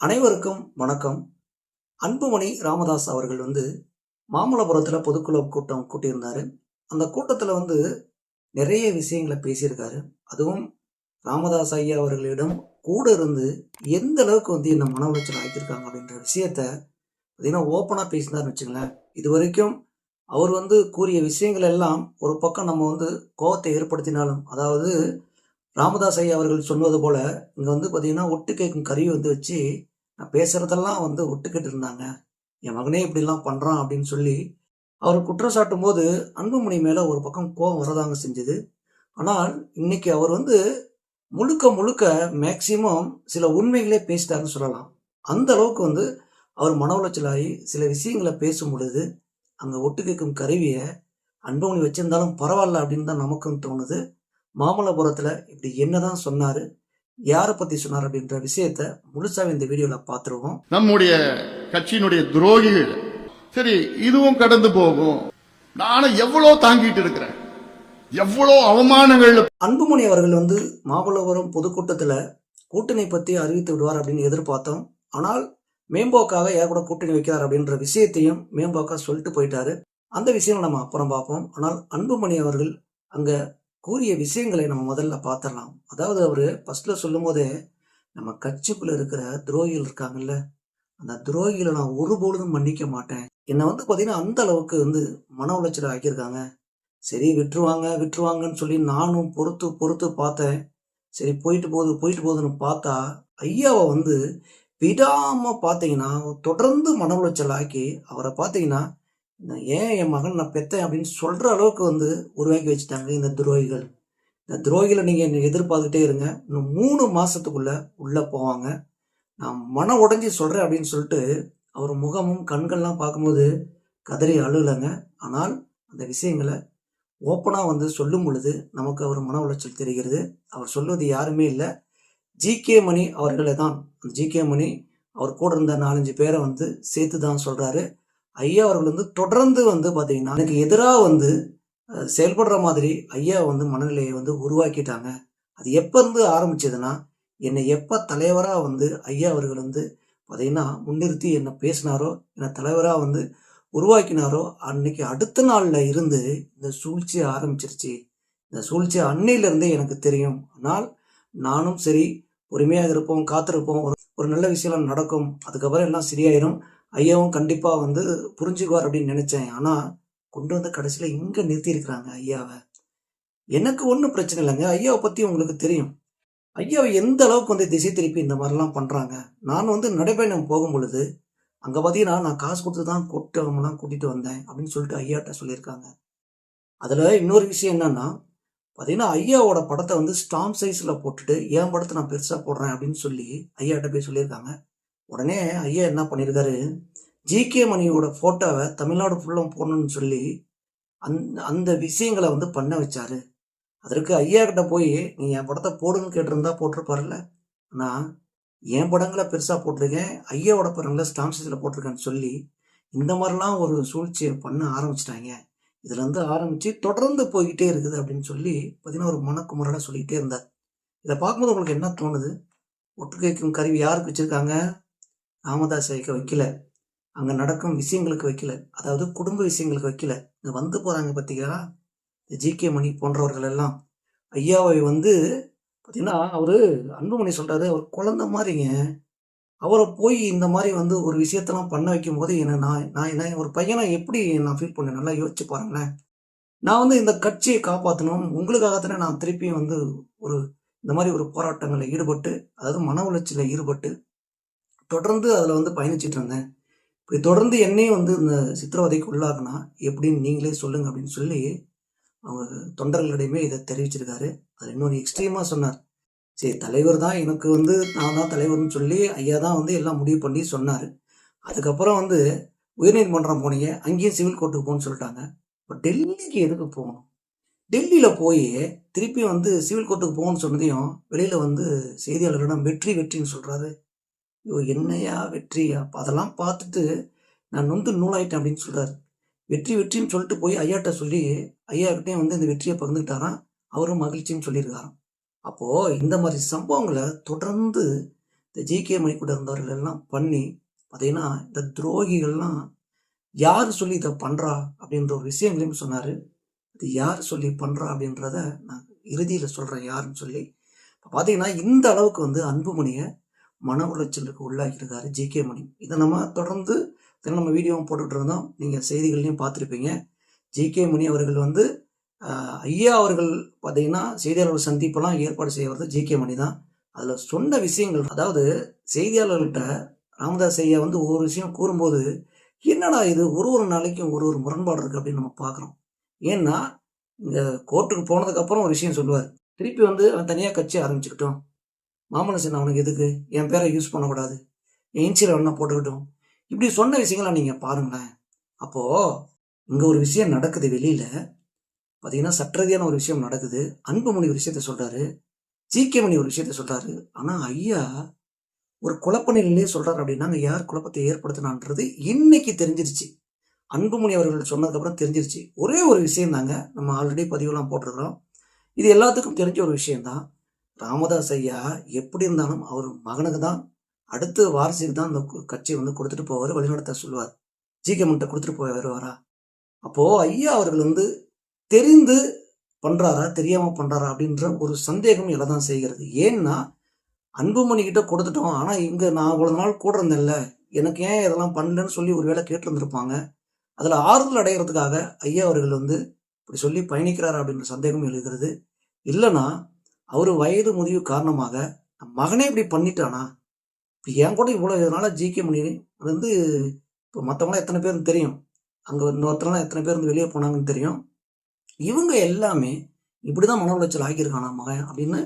அனைவருக்கும் வணக்கம். அன்புமணி ராமதாஸ் அவர்கள் வந்து மாமல்லபுரத்தில் பொதுக்குழு கூட்டம் கூட்டியிருந்தார். அந்த கூட்டத்தில் வந்து நிறைய விஷயங்களை பேசியிருக்காரு. அதுவும் ராமதாஸ் ஐயா அவர்களிடம் கூட இருந்து எந்த அளவுக்கு வந்து என்ன மன உளைச்சல் ஆக்கியிருக்காங்க அப்படின்ற விஷயத்த பார்த்தீங்கன்னா ஓப்பனாக பேசினார்னு வச்சுங்களேன் இது வரைக்கும் அவர் வந்து கூறிய விஷயங்கள் எல்லாம் ஒரு பக்கம் நம்ம வந்து கோபத்தை ஏற்படுத்தினாலும் அதாவது ராமதாஸ் ஐயா அவர்கள் சொன்னது போல் இங்கே வந்து பார்த்திங்கன்னா ஒட்டு கேட்கும் கருவி வந்து வச்சு நான் பேசுறதெல்லாம் வந்து ஒட்டுக்கிட்டு இருந்தாங்க. என் மகனே இப்படிலாம் பண்ணுறான் அப்படின்னு சொல்லி அவர் குற்றம் சாட்டும் போது அன்புமணி மேலே ஒரு பக்கம் கோபம் வரதாங்க செஞ்சது. ஆனால் இன்னைக்கு அவர் வந்து முழுக்க முழுக்க மேக்சிமம் சில உண்மைகளே பேசிட்டாருன்னு சொல்லலாம். அந்த அளவுக்கு வந்து அவர் மன உளைச்சலாகி சில விஷயங்களை பேசும் பொழுது அங்கே ஒட்டு கேட்கும் கருவியை அன்புமணி வச்சிருந்தாலும் பரவாயில்ல அப்படின்னு தான் நமக்கும் தோணுது. மாமல்லபுரத்தில் இப்படி என்னதான் சொன்னார் யாரை பற்றி சொன்னார் அப்படின்ற விஷயத்த முழுசாவே இந்த வீடியோவில் பார்த்துருவோம். நம்முடைய கட்சியினுடைய துரோகிகள். சரி இதுவும் கடந்து போகும். நானும் எவ்வளவு தாங்கிட்டு இருக்கிறேன். எவ்வளவு அவமானங்கள். அன்புமணி அவர்கள் வந்து மாமல்லபுரம் பொதுக்கூட்டத்தில் கூட்டணி பற்றி அறிவித்து விடுவார் அப்படின்னு எதிர்பார்த்தோம். ஆனால் மேம்போக்காக யார் கூட கூட்டணி வைக்கிறார் அப்படின்ற விஷயத்தையும் மேம்போக்கா சொல்லிட்டு போயிட்டாரு. அந்த விஷயம் நம்ம அப்புறம் பார்ப்போம். ஆனால் அன்புமணி அவர்கள் அங்கே கூறிய விஷயங்களை நம்ம முதல்ல பார்த்துடலாம் அதாவது அவர் ஃபஸ்ட்டில் சொல்லும் போதே நம்ம கட்சிக்குள்ளே இருக்கிற துரோகிகள் இருக்காங்கல்ல அந்த துரோகிகளை நான் ஒருபொழுதும் மன்னிக்க மாட்டேன். என்னை வந்து பார்த்தீங்கன்னா அந்த அளவுக்கு வந்து மன உளைச்சல் ஆக்கியிருக்காங்க. சரி விட்டுருவாங்க விட்டுருவாங்கன்னு சொல்லி நானும் பொறுத்து பொறுத்து பார்த்தேன். சரி போயிட்டு போகுது போயிட்டு போகுதுன்னு பார்த்தா ஐயாவை வந்து விடாமல் பார்த்தீங்கன்னா தொடர்ந்து மன உளைச்சல் ஆக்கி அவரை பார்த்தீங்கன்னா நான் ஏன் என் மகன் நான் பெத்தேன் அப்படின்னு சொல்கிற அளவுக்கு வந்து உருவாக்கி வச்சுட்டாங்க இந்த துரோகிகள். இந்த துரோகிகளை நீங்கள் என்னை எதிர்பார்த்துட்டே இருங்க. இன்னும் மூணு மாதத்துக்குள்ளே உள்ளே போவாங்க. நான் மன உடைஞ்சி சொல்கிறேன் அப்படின்னு சொல்லிட்டு அவர் முகமும் கண்கள்லாம் பார்க்கும்போது கதறி அழுகலைங்க. ஆனால் அந்த விஷயங்களை ஓப்பனாக வந்து சொல்லும் பொழுது நமக்கு அவர் மன உளைச்சல் தெரிகிறது. அவர் சொல்வது யாருமே இல்லை. ஜிகே மணி அவர்களை தான். ஜிகே மணி அவர் கூட இருந்த நாலஞ்சு பேரை வந்து சேர்த்து தான் சொல்கிறாரு ஐயா அவர்கள் வந்து தொடர்ந்து வந்து பார்த்தீங்கன்னா எனக்கு எதிராக வந்து செயல்படுற மாதிரி ஐயா வந்து மனநிலையை வந்து உருவாக்கிட்டாங்க. அது எப்போருந்து ஆரம்பிச்சதுன்னா என்னை எப்போ தலைவராக வந்து ஐயா அவர்கள் வந்து பார்த்தீங்கன்னா முன்னிறுத்தி என்னை பேசினாரோ என்னை தலைவராக வந்து உருவாக்கினாரோ அன்னைக்கு அடுத்த நாளில் இருந்து இந்த சூழ்ச்சி ஆரம்பிச்சிருச்சு. இந்த சூழ்ச்சி அன்னையிலேருந்தே எனக்கு தெரியும். ஆனால் நானும் சரி பொறுமையாக இருப்போம் காத்திருப்போம். ஒரு நல்ல விஷயம் நடக்கும். அதுக்கப்புறம் எல்லாம் சரியாயிரும். ஐயாவும் கண்டிப்பாக வந்து புரிஞ்சுக்குவார் அப்படின்னு நினச்சேன். ஆனால் கொண்டு வந்து கடைசியில் இங்கே நிறுத்தியிருக்கிறாங்க ஐயாவை. எனக்கு ஒன்றும் பிரச்சனை இல்லைங்க. ஐயாவை பற்றி உங்களுக்கு தெரியும். ஐயாவை எந்த அளவுக்கு வந்து திசை திருப்பி இந்த மாதிரிலாம் பண்ணுறாங்க நான் வந்து நடைபயணம் போகும் பொழுது அங்கே பார்த்தீங்கன்னா நான் காசு கொடுத்து தான் கூட்டம்லாம் கூட்டிகிட்டு வந்தேன் அப்படின்னு சொல்லிட்டு ஐயாட்ட சொல்லியிருக்காங்க. அதில் இன்னொரு விஷயம் என்னன்னா பார்த்தீங்கன்னா ஐயாவோட படத்தை வந்து ஸ்டாம்ப் சைஸில் போட்டுட்டு என் படத்தை நான் பெருசாக போடுறேன் அப்படின்னு சொல்லி ஐயாட்ட போய் சொல்லியிருக்காங்க. உடனே ஐயா என்ன பண்ணியிருக்காரு ஜிகே மணியோட ஃபோட்டோவை தமிழ்நாடு ஃபுல்லும் போடணும்னு சொல்லி அந் அந்த விஷயங்களை வந்து பண்ண வச்சாரு. அதற்கு ஐயா கிட்ட போய் நீ என் படத்தை போடுன்னு கேட்டிருந்தா போட்டிருப்பாருல்ல. ஆனால் என் படங்களை பெருசாக போட்டிருக்கேன். ஐயாவோட படங்களை ஸ்டாம்ப் போட்டிருக்கேன்னு சொல்லி இந்த மாதிரிலாம் ஒரு சூழ்ச்சியை பண்ண ஆரம்பிச்சிட்டாங்க. இதுலேருந்து ஆரம்பித்து தொடர்ந்து போய்கிட்டே இருக்குது அப்படின்னு சொல்லி பார்த்தீங்கன்னா ஒரு மனக்குமுறையாக சொல்லிக்கிட்டே இருந்தார். இதை பார்க்கும்போது உங்களுக்கு என்ன தோணுது? ஒட்டு கேட்கும் கருவி யாருக்கு வச்சுருக்காங்க? ராமதாஸ் ஐக்க வைக்கல. அங்க நடக்கும் விஷயங்களுக்கு வைக்கல. அதாவது குடும்ப விஷயங்களுக்கு வைக்கல. இங்க வந்து போறாங்க பார்த்தீங்களா இந்த ஜிகே மணி போன்றவர்கள் எல்லாம். ஐயாவை வந்து பார்த்தீங்கன்னா அவரு அன்புமணி சொல்றாரு அவர் குழந்தை மாதிரிங்க. அவரை போய் இந்த மாதிரி வந்து ஒரு விஷயத்தெல்லாம் பண்ண வைக்கும் போது என்ன நான் நான் என்ன ஒரு பையனை எப்படி நான் ஃபீல் பண்ணேன்? நல்லா யோசிச்சு பாருங்களேன். நான் வந்து இந்த கட்சியை காப்பாற்றணும் உங்களுக்காகத்தானே நான் திருப்பியும் வந்து ஒரு இந்த மாதிரி ஒரு போராட்டங்களில் ஈடுபட்டு அதாவது மன உளைச்சலில் ஈடுபட்டு தொடர்ந்து அதில் வந்து பயணிச்சுட்டு இருந்தேன் இப்படி தொடர்ந்து என்னையும் வந்து இந்த சித்திரவதைக்கு உள்ளாகினா எப்படின்னு நீங்களே சொல்லுங்க அப்படின்னு சொல்லி அவங்க தொண்டர்களிடையுமே இதை தெரிவிச்சிருக்காரு. அது இன்னொரு எக்ஸ்ட்ரீமாக சொன்னார். சரி தலைவர் தான் எனக்கு வந்து நான் தான் தலைவர்னு சொல்லி ஐயா தான் வந்து எல்லாம் முடிவு பண்ணி சொன்னார். அதுக்கப்புறம் வந்து உயர்நீதிமன்றம் போனீங்க அங்கேயும் சிவில் கோர்ட்டுக்கு போகணும்னு சொல்லிட்டாங்க. இப்போ டெல்லிக்கு எதுக்கு போகணும்? டெல்லியில் போய் திருப்பி வந்து சிவில் கோர்ட்டுக்கு போகணும்னு சொன்னதையும் வெளியில் வந்து செய்தியாளர்களிடம் வெற்றி வெற்றின்னு சொல்கிறாரு ஐயோ என்னையா வெற்றியா அப்போ அதெல்லாம் பார்த்துட்டு நான் வந்து நூலாயிட்டேன் அப்படின்னு சொல்கிறார் வெற்றி வெற்றின்னு சொல்லிட்டு போய் ஐயாட்ட சொல்லி ஐயாக்கிட்டே வந்து இந்த வெற்றியை பகிர்ந்துக்கிட்டாராம். அவரும் மகிழ்ச்சின்னு சொல்லியிருக்காராம். அப்போது இந்த மாதிரி சம்பவங்களை தொடர்ந்து இந்த ஜி ஜிகே மணி கூட இருந்தவர்கள் எல்லாம் பண்ணி பார்த்தீங்கன்னா இந்த துரோகிகள்லாம் யார் சொல்லி இதை பண்ணுறா அப்படின்ற ஒரு விஷயங்களையும் சொன்னார். இது யார் சொல்லி பண்ணுறா அப்படின்றத நான் இறுதியில் சொல்கிறேன் யாருன்னு சொல்லி. இப்போ பார்த்தீங்கன்னா இந்த அளவுக்கு வந்து அன்புமணியை மன உளைச்சலுக்கு உள்ளாக்கியிருக்காரு ஜிகே மணி. இதை நம்ம தொடர்ந்து தினம் நம்ம வீடியோவும் போட்டுட்டு இருந்தோம். நீங்கள் செய்திகள்லையும் பார்த்துருப்பீங்க. ஜிகே மணி அவர்கள் வந்து ஐயா அவர்கள் பார்த்தீங்கன்னா செய்தியாளர்கள் சந்திப்பெல்லாம் ஏற்பாடு செய்வது ஜிகே மணி தான். அதில் சொன்ன விஷயங்கள் அதாவது செய்தியாளர்கள்ட்ட ராமதாஸ் ஐயா வந்து ஒவ்வொரு விஷயம் கூறும்போது என்னடா இது ஒரு ஒரு நாளைக்கும் ஒரு ஒரு முரண்பாடு இருக்குது அப்படின்னு நம்ம பார்க்குறோம். ஏன்னா இங்கே கோர்ட்டுக்கு போனதுக்கப்புறம் ஒரு விஷயம் சொல்லுவார். திருப்பி வந்து அவன் தனியாக கட்சி ஆரம்பிச்சுக்கிட்டோம். மாமனசன் அவனுக்கு எதுக்கு? என் பேரை யூஸ் பண்ணக்கூடாது. என் ஒன்றா போட்டுக்கிட்டோம். இப்படி சொன்ன விஷயங்களை நீங்கள் பாருங்களேன். அப்போது இங்கே ஒரு விஷயம் நடக்குது வெளியில். பார்த்தீங்கன்னா சற்றதியான ஒரு விஷயம் நடக்குது. அன்புமணி ஒரு விஷயத்த சொல்கிறாரு ஜிகே மணி ஒரு விஷயத்த சொல்கிறாரு ஆனால் ஐயா ஒரு குழப்ப நிலையிலே சொல்கிறார் அப்படின்னா அங்கே யார் குழப்பத்தை ஏற்படுத்தினான்றது இன்னைக்கு தெரிஞ்சிருச்சு. அன்புமணி அவர்கள் சொன்னதுக்கப்புறம் தெரிஞ்சிருச்சு. ஒரே ஒரு விஷயம் தாங்க நம்ம ஆல்ரெடி பதிவுலாம் போட்டிருக்கிறோம். இது எல்லாத்துக்கும் தெரிஞ்ச ஒரு விஷயம்தான். ராமதாஸ் ஐயா எப்படி இருந்தாலும் அவர் மகனுக்கு தான் அடுத்த வாரிசுக்கு தான் அந்த கட்சி கட்சியை வந்து கொடுத்துட்டு போவார் வழிநடத்த சொல்லுவார். ஜிகேமன்ட்ட கொடுத்துட்டு போய் வருவாரா? அப்போது ஐயா அவர்கள் வந்து தெரிந்து பண்ணுறாரா தெரியாமல் பண்ணுறாரா அப்படின்ற ஒரு சந்தேகம் எல்லாம் தான் செய்கிறது. ஏன்னா அன்புமணி கிட்ட கொடுத்துட்டோம் ஆனால் இங்கே நான் இவ்வளோ நாள் கூட இருந்தேன்ல எனக்கு ஏன் இதெல்லாம் பண்ணலன்னு சொல்லி ஒரு வேளை கேட்டிருந்திருப்பாங்க. அதில் ஆறுதல் அடைகிறதுக்காக ஐயா அவர்கள் வந்து இப்படி சொல்லி பயணிக்கிறாரா அப்படின்ற சந்தேகம் எழுகிறது. இல்லைன்னா அவர் வயது முதிவு காரணமாக "நம் மகனே இப்படி பண்ணிட்டானா? இப்போ என் கூட இவ்வளோ இதனால் ஜிகே மணி வந்து இப்போ மற்றவங்களாம் எத்தனை பேர் தெரியும். அங்கே இன்னொருத்தரெல்லாம் எத்தனை பேர் வந்து வெளியே போனாங்கன்னு தெரியும். இவங்க எல்லாமே இப்படி தான் மன உளைச்சல் ஆகியிருக்கானா மகன் அப்படின்னு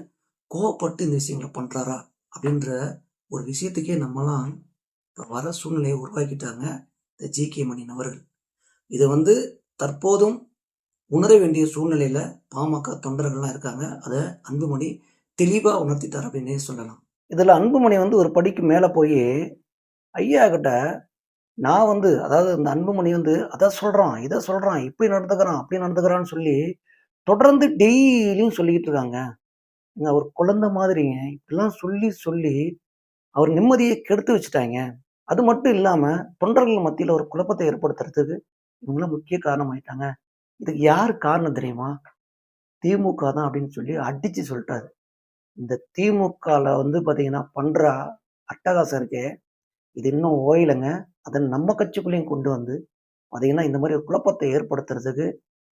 கோவப்பட்டு இந்த விஷயங்களை பண்ணுறாரா அப்படின்ற ஒரு விஷயத்துக்கே நம்மலாம் இப்போ வர சூழ்நிலையை உருவாக்கிட்டாங்க இந்த ஜிகே மணி நபர்கள் இதை வந்து தற்போதும் உணர வேண்டிய சூழ்நிலையில பாமக தொண்டர்கள்லாம் இருக்காங்க. அதை அன்புமணி தெளிவாக உணர்த்திட்டார் அப்படின்னே சொல்லலாம். இதில் அன்புமணி வந்து ஒரு படிக்கு மேலே போய் ஐயா கிட்ட நான் வந்து அதாவது இந்த அன்புமணி வந்து அதை சொல்கிறான் இதை சொல்கிறான் இப்படி நடந்துக்கிறான் அப்படி நடந்துக்கிறான்னு சொல்லி தொடர்ந்து டெய்லியும் சொல்லிக்கிட்டு இருக்காங்க. இங்க அவர் குழந்தை மாதிரிங்க. இப்படிலாம் சொல்லி சொல்லி அவர் நிம்மதியை கெடுத்து வச்சுட்டாங்க. அது மட்டும் இல்லாமல் தொண்டர்கள் மத்தியில் ஒரு குழப்பத்தை ஏற்படுத்துறதுக்கு இவங்களாம் முக்கிய காரணமாயிட்டாங்க. இதுக்கு யார் காரணம் தெரியுமா? திமுக தான் அப்படின்னு சொல்லி அடிச்சு சொல்லிட்டாரு. இந்த திமுகல வந்து பார்த்தீங்கன்னா பண்ணுற அட்டகாசம் இருக்கே இது இன்னும் ஓயிலைங்க. அதை நம்ம கட்சிக்குள்ளேயும் கொண்டு வந்து பார்த்தீங்கன்னா இந்த மாதிரி குழப்பத்தை ஏற்படுத்துறதுக்கு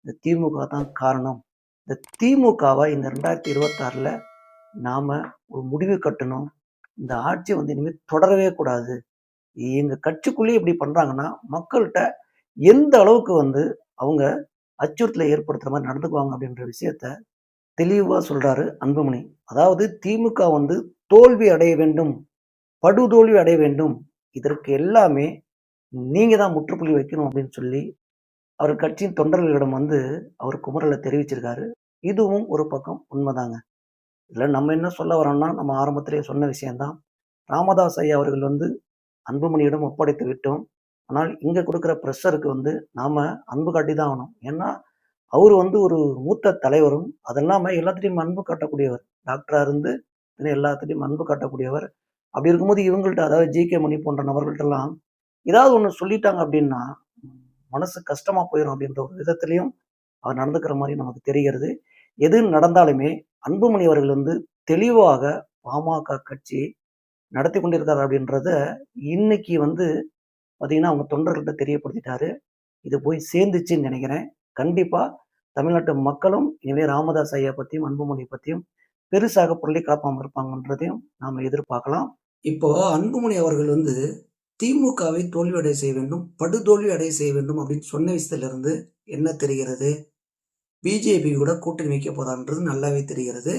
இந்த திமுக தான் காரணம். இந்த திமுகவை இந்த ரெண்டாயிரத்தி இருபத்தாறில் நாம் ஒரு முடிவு கட்டணும். இந்த ஆட்சி வந்து இனிமேல் தொடரவே கூடாது. எங்கள் கட்சிக்குள்ளேயே இப்படி பண்ணுறாங்கன்னா மக்கள்கிட்ட எந்த அளவுக்கு வந்து அவங்க அச்சுறுத்தலை ஏற்படுத்துற மாதிரி நடந்துக்குவாங்க அப்படின்ற விஷயத்த தெளிவாக சொல்கிறாரு அன்புமணி. அதாவது திமுக வந்து தோல்வி அடைய வேண்டும் படுதோல்வி அடைய வேண்டும். இதற்கு எல்லாமே நீங்கள் தான் முற்றுப்புள்ளி வைக்கணும் அப்படின்னு சொல்லி அவர் கட்சியின் தொண்டர்களிடம் வந்து அவர் குமரலை தெரிவிச்சிருக்காரு. இதுவும் ஒரு பக்கம் உண்மைதாங்க. இதில் நம்ம என்ன சொல்ல வரோம்னா நம்ம ஆரம்பத்திலேயே சொன்ன விஷயம்தான். ராமதாஸ் ஐயா அவர்கள் வந்து அன்புமணியிடம் ஒப்படைத்து விட்டோம். ஆனால் இங்கே கொடுக்குற ப்ரெஷருக்கு வந்து நாம் அன்பு காட்டி தான் ஆகணும். ஏன்னா அவர் வந்து ஒரு மூத்த தலைவரும் அதெல்லாம எல்லாத்துலேயும் அன்பு காட்டக்கூடியவர். டாக்டராக இருந்து எல்லாத்துலேயும் அன்பு காட்டக்கூடியவர். அப்படி இருக்கும்போது இவங்கள்ட்ட அதாவது ஜி கே மணி போன்ற நபர்கள்ட்டெல்லாம் ஏதாவது ஒன்று சொல்லிட்டாங்க அப்படின்னா மனசு கஷ்டமாக போயிடும் அப்படின்ற ஒரு விதத்துலேயும் அவர் நடந்துக்கிற மாதிரி நமக்கு தெரிகிறது. எது நடந்தாலுமே அன்புமணி அவர்கள் வந்து தெளிவாக பாமக கட்சி நடத்தி கொண்டிருக்கார் அப்படின்றத இன்னைக்கு வந்து பார்த்தீங்கன்னா அவங்க தொண்டர்கள்ட்ட தெரியப்படுத்திட்டாரு. இது போய் சேர்ந்துச்சுன்னு நினைக்கிறேன். கண்டிப்பாக தமிழ்நாட்டு மக்களும் இனிமேல் ராமதாஸ் ஐயா பற்றியும் அன்புமணி பற்றியும் பெருசாக பொருளை காப்பாமல் இருப்பாங்கன்றதையும் நாம் எதிர்பார்க்கலாம். இப்போ அன்புமணி அவர்கள் வந்து திமுகவை தோல்வி அடைய செய்ய வேண்டும் படுதோல்வி அடைய செய்ய வேண்டும் அப்படின்னு சொன்ன விஷயத்திலிருந்து என்ன தெரிகிறது? பிஜேபி கூட கூட்டணி வைக்க போதான்றது நல்லாவே தெரிகிறது.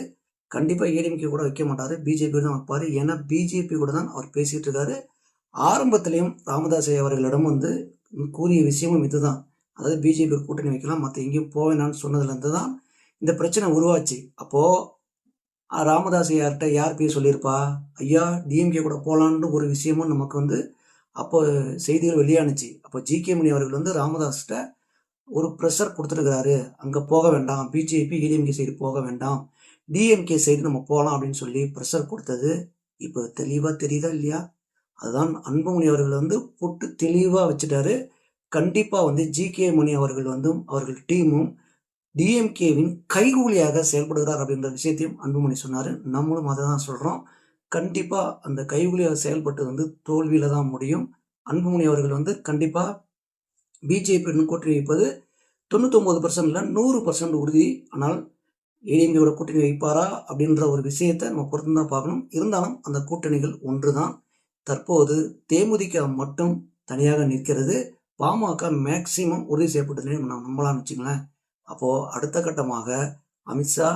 கண்டிப்பாக ஏடிஎம்கே கூட வைக்க மாட்டார். பிஜேபி தான் வைப்பார். ஏன்னா பிஜேபி கூட தான் அவர் பேசிகிட்டு இருக்காரு. ஆரம்பத்திலையும் ராமதாஸ் ஐயா அவர்களிடம் வந்து கூறிய விஷயமும் இதுதான். அதாவது பிஜேபி கூட்டணி வைக்கலாம் மற்ற எங்கேயும் போவேணான்னு சொன்னதுலேருந்து தான் இந்த பிரச்சனை உருவாச்சு. அப்போது ராமதாஸ் ஐயார்கிட்ட யார் போய் சொல்லியிருப்பா? ஐயா டிஎம்கே கூட போகலான்னு ஒரு விஷயமும் நமக்கு வந்து அப்போ செய்திகள் வெளியானுச்சு. அப்போ ஜிகே மணி அவர்கள் வந்து ராமதாஸ்கிட்ட ஒரு ப்ரெஷர் கொடுத்துருக்கிறாரு. அங்கே போக வேண்டாம் பிஜேபி ஏடிஎம்கே சைடு போக வேண்டாம் டிஎம்கே சைடு நம்ம போகலாம் அப்படின்னு சொல்லி ப்ரெஷர் கொடுத்தது. இப்போ தெளிவாக தெரியுதா இல்லையா? அதுதான் அன்புமணி அவர்கள் வந்து போட்டு தெளிவாக வச்சுட்டாரு. கண்டிப்பாக வந்து ஜி கே மணி அவர்கள் வந்து அவர்கள் டீமும் டிஎம்கேவின் கைகூலியாக செயல்படுகிறார் அப்படின்ற விஷயத்தையும் அன்புமணி சொன்னார். நம்மளும் அதை தான் சொல்கிறோம் கண்டிப்பாக அந்த கைகூலியாக செயல்பட்டு வந்து தோல்வியில் தான் முடியும். அன்புமணி அவர்கள் வந்து கண்டிப்பாக பிஜேபியுடன் கூட்டணி வைப்பது தொண்ணூத்தொம்பது பர்சன்ட் நூறு பர்சன்ட் உறுதி. ஆனால் ஏடிஎம்கேவோட கூட்டணி வைப்பாரா அப்படின்ற ஒரு விஷயத்தை நம்ம பொறுத்து தான் பார்க்கணும். இருந்தாலும் அந்த கூட்டணிகள் ஒன்று தான் தற்போது தேமுதிக மட்டும் தனியாக நிற்கிறது. பாமக மேக்சிமம் உறுதி செய்யப்பட்டதுன்னு நம்ம நம்பலாம்னு வச்சுங்களேன் அப்போது அடுத்த கட்டமாக அமித்ஷா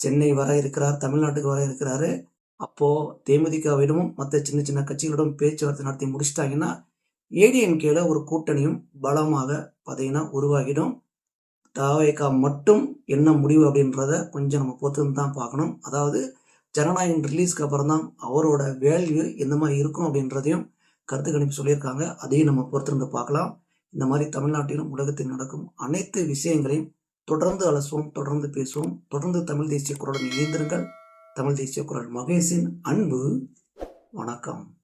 சென்னை வர இருக்கிறார் தமிழ்நாட்டுக்கு வர இருக்கிறாரு. அப்போது தேமுதிகவிடமும் மற்ற சின்ன சின்ன கட்சிகளிடம் பேச்சுவார்த்தை நடத்தி முடிச்சிட்டாங்கன்னா ஏடிஎம்கேல ஒரு கூட்டணியும் பலமாக பார்த்தீங்கன்னா உருவாகிடும். தாவேக்கா மட்டும் என்ன முடிவு அப்படின்றத கொஞ்சம் நம்ம பொறுத்து தான் பார்க்கணும். அதாவது ஜனநாயகன் ரிலீஸ்க்கு அப்புறம் தான் அவரோட வேல்யூ எந்த மாதிரி இருக்கும் அப்படின்றதையும் கருத்து கணிப்பு சொல்லியிருக்காங்க. அதையும் நம்ம பொறுத்திருந்து பார்க்கலாம். இந்த மாதிரி தமிழ்நாட்டிலும் உலகத்தில் நடக்கும் அனைத்து விஷயங்களையும் தொடர்ந்து அலசுவோம் தொடர்ந்து பேசுவோம். தொடர்ந்து தமிழ் தேசிய குரலுடன் இணைந்திருங்கள். தமிழ் தேசிய குரல் மகேஷின் அன்பு. வணக்கம்.